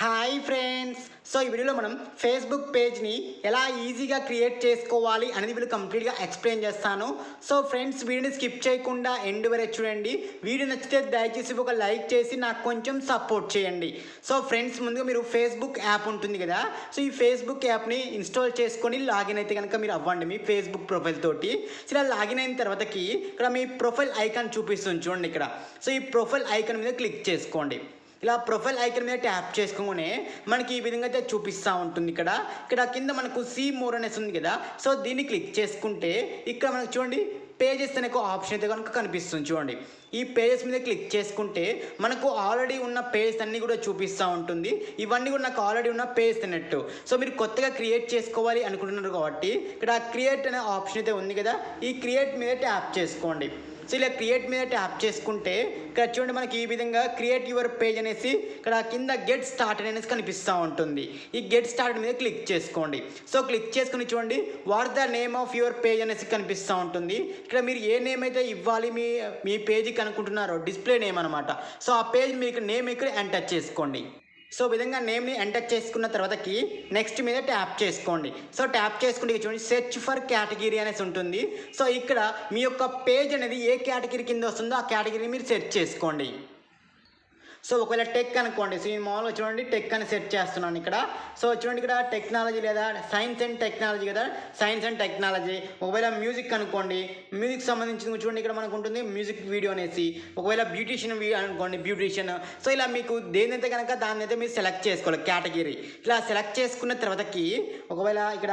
Hi friends. So ఈ వీడియోలో మనం ఫేస్బుక్ పేజ్ని ఎలా ఈజీగా క్రియేట్ చేసుకోవాలి అనేది వీళ్ళు కంప్లీట్గా ఎక్స్ప్లెయిన్ చేస్తాను. సో ఫ్రెండ్స్ వీడియోని స్కిప్ చేయకుండా ఎండ్ వరకు చూడండి. వీడియో నచ్చితే దయచేసి ఒక లైక్ చేసి నాకు కొంచెం సపోర్ట్ చేయండి. సో ఫ్రెండ్స్ ముందుగా మీరు ఫేస్బుక్ యాప్ ఉంటుంది కదా సో ఈ ఫేస్బుక్ యాప్ని ఇన్స్టాల్ చేసుకొని లాగిన్ అయితే కనుక మీరు అవ్వండి మీ ఫేస్బుక్ ప్రొఫైల్ తోటి. సో ఇలా లాగిన్ అయిన తర్వాతకి ఇక్కడ మీ ప్రొఫైల్ ఐకాన్ చూపిస్తుంది చూడండి ఇక్కడ. సో ఈ ప్రొఫైల్ ఐకాన్ మీద క్లిక్ చేసుకోండి. ఇలా ప్రొఫైల్ ఐకన్ మీద ట్యాప్ చేసుకోగానే మనకి ఈ విధంగా అయితే చూపిస్తూ ఉంటుంది ఇక్కడ. ఇక్కడ కింద మనకు సీ మోర్ అనేసి ఉంది కదా. సో దీన్ని క్లిక్ చేసుకుంటే ఇక్కడ మనకు చూడండి పేజెస్ అనే ఒక ఆప్షన్ అయితే కనుక కనిపిస్తుంది చూడండి. ఈ పేజెస్ మీద క్లిక్ చేసుకుంటే మనకు ఆల్రెడీ ఉన్న పేజ్ అన్నీ కూడా చూపిస్తూ ఉంటుంది. ఇవన్నీ కూడా నాకు ఆల్రెడీ ఉన్న పేజ్ అన్నట్టు. సో మీరు కొత్తగా క్రియేట్ చేసుకోవాలి అనుకుంటున్నారు కాబట్టి ఇక్కడ క్రియేట్ అనే ఆప్షన్ అయితే ఉంది కదా. ఈ క్రియేట్ మీద ట్యాప్ చేసుకోండి. సో ఇలా క్రియేట్ మీద ట్యాప్ చేసుకుంటే ఇక్కడ చూడండి మనకి ఈ విధంగా క్రియేట్ యువర్ పేజ్ అనేసి ఇక్కడ కింద గెట్ స్టార్ట్ అనేసి కనిపిస్తూ ఉంటుంది. ఈ గెట్ స్టార్ట్ మీద క్లిక్ చేసుకోండి. సో క్లిక్ చేసుకుని చూడండి what the name of your page అనేసి కనిపిస్తూ ఉంటుంది. ఇక్కడ మీరు ఏ నేమ్ అయితే ఇవ్వాలి మీ మీ పేజీకి అనుకుంటున్నారో డిస్ప్లే నేమ్ అనమాట సో ఆ పేజ్ మీకు నేమ్ ఇక్కడ ఎంటర్ చేసుకోండి. సో విధంగా నేమ్ని ఎంటర్ చేసుకున్న తర్వాతకి నెక్స్ట్ మీద ట్యాప్ చేసుకోండి. సో ట్యాప్ చేసుకుంటే చూడండి సెర్చ్ ఫర్ కేటగిరీ అనేసి ఉంటుంది. సో ఇక్కడ మీ యొక్క పేజ్ అనేది ఏ కేటగిరీ కింద వస్తుందో ఆ కేటగిరీ మీరు సెర్చ్ చేసుకోండి. సో ఒకవేళ టెక్ అనుకోండి సో ఈ మామూలుగా చూడండి టెక్ అని సెట్ చేస్తున్నాను ఇక్కడ. సో చూడండి ఇక్కడ టెక్నాలజీ లేదా సైన్స్ అండ్ టెక్నాలజీ కదా? Science and technology. ఒకవేళ మ్యూజిక్ అనుకోండి మ్యూజిక్ సంబంధించిన చూడండి ఇక్కడ మనకు ఉంటుంది మ్యూజిక్ వీడియో అనేసి. ఒకవేళ బ్యూటీషియన్ అనుకోండి బ్యూటీషియన్. సో ఇలా మీకు దేనైతే కనుక దాన్ని అయితే మీరు సెలెక్ట్ చేసుకోవాలి కేటగిరీ. ఇలా సెలెక్ట్ చేసుకున్న తర్వాతకి ఒకవేళ ఇక్కడ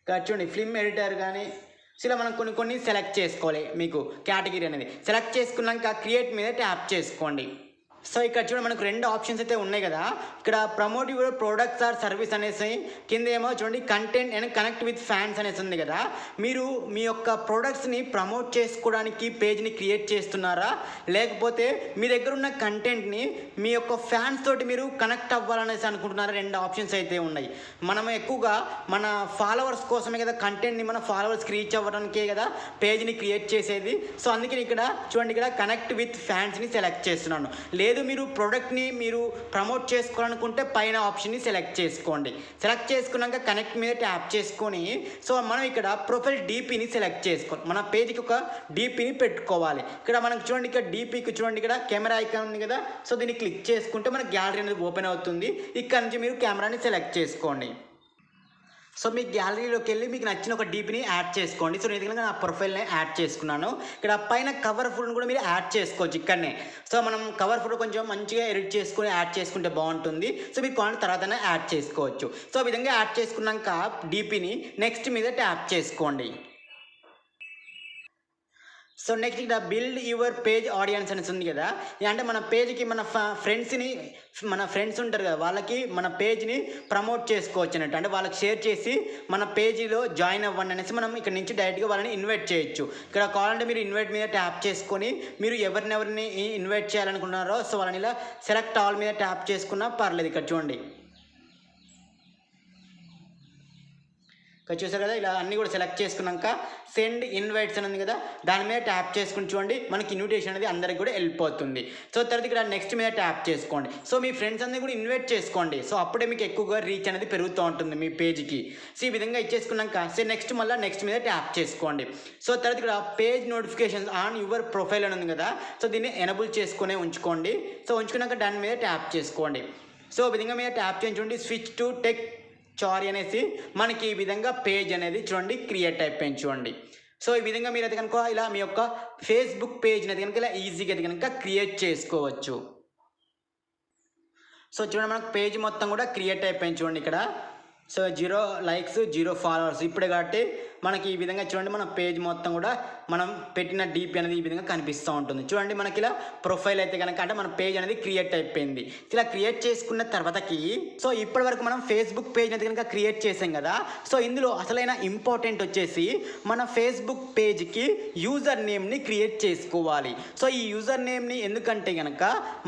ఇక్కడ చూడండి ఫిల్మ్ ఎడిటర్ కానీ ఇలా మనం కొన్ని కొన్ని సెలెక్ట్ చేసుకోవాలి. మీకు కేటగిరీ అనేది. సెలెక్ట్ చేసుకున్నాక క్రియేట్ మీద ట్యాప్ చేసుకోండి. సో ఇక్కడ చూడండి మనకు రెండు ఆప్షన్స్ అయితే ఉన్నాయి కదా. ఇక్కడ promote your products or service అనేసి కింద ఏమో చూడండి content and connect with fans అనేసి ఉంది కదా. మీరు మీ యొక్క ప్రోడక్ట్స్ని ప్రమోట్ చేసుకోవడానికి పేజ్ని క్రియేట్ చేస్తున్నారా? లేకపోతే మీ దగ్గర ఉన్న కంటెంట్ని మీ యొక్క ఫ్యాన్స్ తోటి మీరు కనెక్ట్ అవ్వాలనేసి అనుకుంటున్నారా? రెండు ఆప్షన్స్ అయితే ఉన్నాయి. మనం ఎక్కువగా మన ఫాలోవర్స్ కోసమే కదా కంటెంట్ని మన ఫాలోవర్స్కి రీచ్ అవ్వడానికే కదా పేజ్ని క్రియేట్ చేసేది. సో అందుకని ఇక్కడ చూడండి ఇక్కడ కనెక్ట్ విత్ ఫ్యాన్స్ని సెలెక్ట్ చేస్తున్నాను. లేదు లేదు మీరు ప్రోడక్ట్ని మీరు ప్రమోట్ చేసుకోవాలనుకుంటే పైన ఆప్షన్ని సెలెక్ట్ చేసుకోండి. సెలెక్ట్ చేసుకున్నాక కనెక్ట్ మీద ట్యాప్ చేసుకొని సో మనం ఇక్కడ ప్రొఫైల్ డీపీని సెలెక్ట్ చేసుకోవాలి. మన పేజ్కి ఒక డీపీని పెట్టుకోవాలి. ఇక్కడ మనకు చూడండి ఇక్కడ డీపీకి చూడండి ఇక్కడ కెమెరా ఐకాన్ ఉంది కదా. సో దీన్ని క్లిక్ చేసుకుంటే మన గ్యాలరీ అనేది ఓపెన్ అవుతుంది. ఇక్కడ నుంచి మీరు కెమెరాని సెలెక్ట్ చేసుకోండి. సో మీ గ్యాలరీలోకి వెళ్ళి మీకు నచ్చిన ఒక డీపీని యాడ్ చేసుకోండి. సో నేను నా ప్రొఫైల్ని యాడ్ చేసుకున్నాను. ఇక్కడ పైన కవర్ ఫుడ్ని కూడా మీరు యాడ్ చేసుకోవచ్చు ఇక్కడనే. సో మనం కవర్ ఫుడ్ కొంచెం మంచిగా ఎడిట్ చేసుకుని యాడ్ చేసుకుంటే బాగుంటుంది. సో మీరు కావాలంటే తర్వాతనే యాడ్ చేసుకోవచ్చు. సో ఈ విధంగా యాడ్ చేసుకున్నాక డీపీని నెక్స్ట్ మీద ట్యాప్ చేసుకోండి. సో నెక్స్ట్ ఇక్కడ బిల్డ్ యువర్ పేజ్ ఆడియన్స్ అనేసి ఉంది కదా. అంటే మన పేజ్కి మన ఫ్రెండ్స్ని మన ఫ్రెండ్స్ ఉంటారు కదా వాళ్ళకి మన పేజ్ని ప్రమోట్ చేసుకోవచ్చు అన్నట్టు. అంటే వాళ్ళకి షేర్ చేసి మన పేజీలో జాయిన్ అవ్వండి అనేసి మనం ఇక్కడ నుంచి డైరెక్ట్గా వాళ్ళని ఇన్వైట్ చేయొచ్చు. ఇక్కడ కావాలంటే మీరు ఇన్వైట్ మీద ట్యాప్ చేసుకొని మీరు ఎవరినెవరిని ఇన్వైట్ చేయాలనుకుంటున్నారో సో వాళ్ళని ఇలా సెలెక్ట్ ఆల్ మీద ట్యాప్ చేసుకున్నా పర్లేదు. ఇక్కడ చూడండి. ఇక్కడ చూసారు కదా ఇలా అన్నీ కూడా సెలెక్ట్ చేసుకున్నాక సెండ్ ఇన్వైట్స్ అని ఉంది కదా దాని మీద ట్యాప్ చేసుకుని చూడండి మనకి ఇన్విటేషన్ అనేది అందరికి కూడా వెళ్ళిపోతుంది సో తర్వాత ఇక్కడ నెక్స్ట్ మీద ట్యాప్ చేసుకోండి. సో మీ ఫ్రెండ్స్ అందరినీ కూడా ఇన్వైట్ చేసుకోండి. సో అప్పుడే మీకు ఎక్కువగా రీచ్ అనేది పెరుగుతూ ఉంటుంది మీ పేజ్కి సో ఈ విధంగా ఇచ్చేసుకున్నాక సో నెక్స్ట్ మళ్ళీ నెక్స్ట్ మీద ట్యాప్ చేసుకోండి. సో తర్వాత ఇక్కడ page notifications on your profile అని ఉంది కదా సో దీన్ని ఎనబుల్ చేసుకునే ఉంచుకోండి. సో ఉంచుకున్నాక దాని మీద ట్యాప్ చేసుకోండి. సో విధంగా మీద ట్యాప్ చేయించుకోండి స్విచ్ టు టెక్ చారీ అనేసి మనకి ఈ విధంగా పేజ్ అనేది చూడండి క్రియేట్ అయిపోయింది చూడండి. సో ఈ విధంగా మీరు అయితే కనుక ఇలా మీ యొక్క ఫేస్బుక్ పేజ్ని అయితే కనుక ఇలా ఈజీగా అయితే కనుక క్రియేట్ చేసుకోవచ్చు. సో చూడండి మనకు పేజ్ మొత్తం కూడా క్రియేట్ అయిపోయింది చూడండి ఇక్కడ. So zero likes zero followers ఇప్పుడే కాబట్టి మనకి ఈ విధంగా చూడండి మన పేజ్ మొత్తం కూడా మనం పెట్టిన డీపీ అనేది ఈ విధంగా కనిపిస్తూ ఉంటుంది. చూడండి మనకి ఇలా ప్రొఫైల్ అయితే కనుక అంటే మన పేజ్ అనేది క్రియేట్ అయిపోయింది. ఇలా క్రియేట్ చేసుకున్న తర్వాతకి సో ఇప్పటి వరకు మనం ఫేస్బుక్ పేజ్ అయితే కనుక క్రియేట్ చేసాం కదా సో ఇందులో అసలైన ఇంపార్టెంట్ వచ్చేసి మన ఫేస్బుక్ పేజ్కి యూజర్ నేమ్ని క్రియేట్ చేసుకోవాలి. సో ఈ యూజర్ నేమ్ని ఎందుకంటే కనుక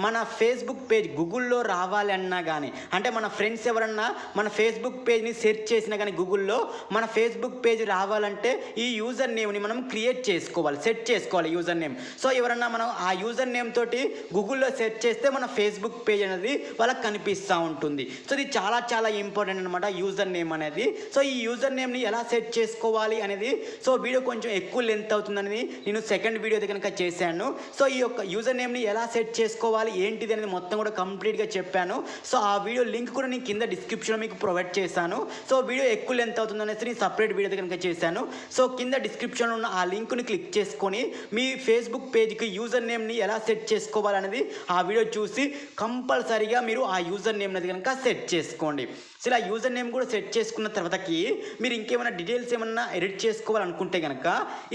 మన ఫేస్బుక్ పేజ్ గూగుల్లో రావాలి అన్నా కానీ అంటే మన ఫ్రెండ్స్ ఎవరన్నా మన ఫేస్బుక్ పేజ్ పేజ్ని సెర్చ్ చేసినా కానీ గూగుల్లో మన ఫేస్బుక్ పేజ్ రావాలంటే ఈ యూజర్ నేమ్ని మనం క్రియేట్ చేసుకోవాలి సెట్ చేసుకోవాలి యూజర్ నేమ్. సో ఎవరన్నా మనం ఆ యూజర్ నేమ్ తోటి గూగుల్లో సెర్చ్ చేస్తే మన ఫేస్బుక్ పేజ్ అనేది వాళ్ళకి కనిపిస్తూ ఉంటుంది. సో ఇది చాలా చాలా ఇంపార్టెంట్ అనమాట యూజర్ నేమ్ అనేది. సో ఈ యూజర్ నేమ్ని ఎలా సెట్ చేసుకోవాలి అనేది సో వీడియో కొంచెం ఎక్కువ లెంత్ అవుతుందని నేను సెకండ్ వీడియో కనుక చేశాను. సో ఈ యొక్క యూజర్ నేమ్ని ఎలా సెట్ చేసుకోవాలి ఏంటిది అనేది మొత్తం కూడా కంప్లీట్గా చెప్పాను. సో ఆ వీడియో లింక్ కూడా నేను కింద డిస్క్రిప్షన్లో మీకు ప్రొవైడ్ చేశాను సో వీడియో ఎక్కువ లెంత్ అవుతుంది అనేసి నేను సపరేట్ వీడియో కనుక చేశాను. సో కింద డిస్క్రిప్షన్లో ఉన్న ఆ లింక్ని క్లిక్ చేసుకొని మీ ఫేస్బుక్ పేజ్కి యూజర్ నేమ్ని ఎలా సెట్ చేసుకోవాలనేది ఆ వీడియో చూసి కంపల్సరీగా మీరు ఆ యూజర్ నేమ్ అనేది కనుక సెట్ చేసుకోండి. సో ఇలా యూజర్ నేమ్ కూడా సెట్ చేసుకున్న తర్వాతకి మీరు ఇంకేమైనా డీటెయిల్స్ ఏమన్నా ఎడిట్ చేసుకోవాలనుకుంటే కనుక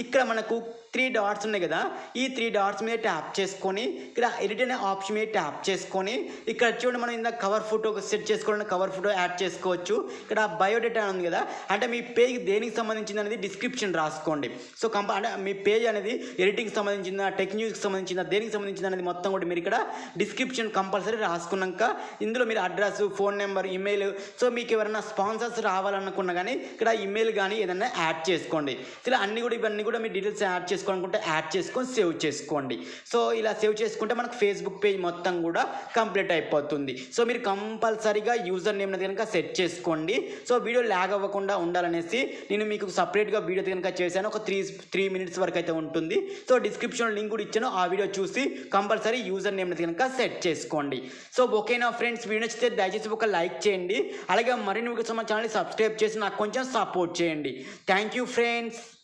ఇక్కడ మనకు త్రీ డాట్స్ ఉన్నాయి కదా. ఈ త్రీ డాట్స్ మీద ట్యాప్ చేసుకొని ఇక్కడ ఎడిట్ అనే ఆప్షన్ మీద ట్యాప్ చేసుకొని ఇక్కడ చూడండి మనం ఇందాక కవర్ ఫోటో సెట్ చేసుకోవాలని కవర్ ఫోటో యాడ్ చేసుకోవచ్చు. ఇక్కడ బయోడేటా ఉంది కదా అంటే మీ పేజ్ దేనికి సంబంధించింది అనేది డిస్క్రిప్షన్ రాసుకోండి. సో కంప అంటే మీ పేజ్ అనేది ఎడిటింగ్ సంబంధించిందా టెక్ న్యూస్కి సంబంధించిందా దేనికి సంబంధించింది అనేది మొత్తం కూడా మీరు ఇక్కడ డిస్క్రిప్షన్ కంపల్సరీ రాసుకున్నాక ఇందులో మీరు address phone number email so మీకు ఎవరైనా స్పాన్సర్స్ రావాలనుకున్నా కానీ ఇక్కడ ఇమెయిల్ కానీ ఏదైనా యాడ్ చేసుకోండి. ఇలా అన్ని కూడా ఇవన్నీ కూడా మీ డీటెయిల్స్ యాడ్ చేసుకోవాలనుకుంటే యాడ్ చేసుకొని సేవ్ చేసుకోండి. సో ఇలా సేవ్ చేసుకుంటే మనకు ఫేస్బుక్ పేజ్ మొత్తం కూడా కంప్లీట్ అయిపోతుంది. సో మీరు కంపల్సరీగా యూజర్ నేమ్ కనుక సెట్ చేసుకోండి. సో వీడియో ల్యాగ్ అవ్వకుండా ఉండాలనేసి నేను మీకు సపరేట్గా వీడియో కనుక చేశాను. ఒక త్రీ త్రీ మినిట్స్ వరకు అయితే ఉంటుంది. సో డిస్క్రిప్షన్ లింక్ కూడా ఇచ్చాను. ఆ వీడియో చూసి కంపల్సరీ యూజర్ నేమ్ కనుక సెట్ చేసుకోండి. సో ఓకేనా ఫ్రెండ్స్ వీడియో నచ్చితే దయచేసి ఒక లైక్ చేయండి. అలాగే మరిన్ని వీడియోస్ మా ఛానల్ని సబ్స్క్రైబ్ చేసి నాకు కొంచెం సపోర్ట్ చేయండి. Thank you friends